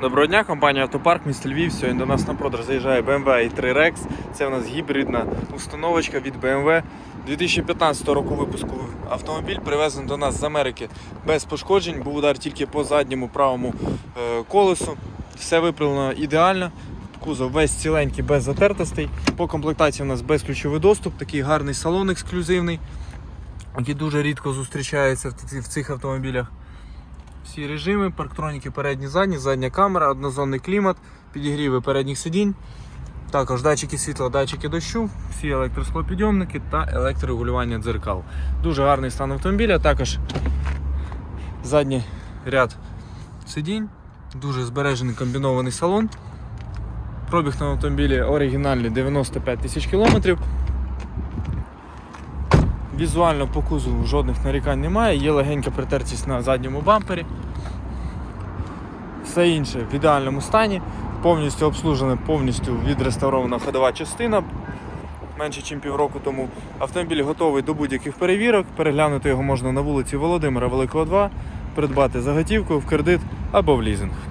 Доброго дня, компанія Автопарк, місто Львів. Сьогодні до нас на продаж заїжджає BMW i3 Rex. Це у нас гібридна установочка від BMW 2015 року випуску. Автомобіль привезений до нас з Америки без пошкоджень. Був удар тільки по задньому правому е, колесу. Все виправлено ідеально. Кузов весь ціленький, без затертостей. По комплектації у нас безключовий доступ, такий гарний салон ексклюзивний, який дуже рідко зустрічається в в цих автомобілях. Всі режими, парктроніки передні, задні, задня камера, однозонний клімат, підігріви передніх сидінь, також датчики світла, датчики дощу, всі електросклопідйомники та електрорегулювання дзеркал. Дуже гарний стан автомобіля, також задній ряд сидінь, дуже збережений комбінований салон. Пробіг на автомобілі оригінальний 95 тисяч кілометрів. Візуально по кузову жодних нарікань немає, є легенька притертість на задньому бампері. Все інше в ідеальному стані, повністю обслужена, повністю відреставрована ходова частина. Менше ніж півроку тому. Автомобіль готовий до будь-яких перевірок. Переглянути його можна на вулиці Володимира Великого 2, придбати заготівку в кредит або в лізинг.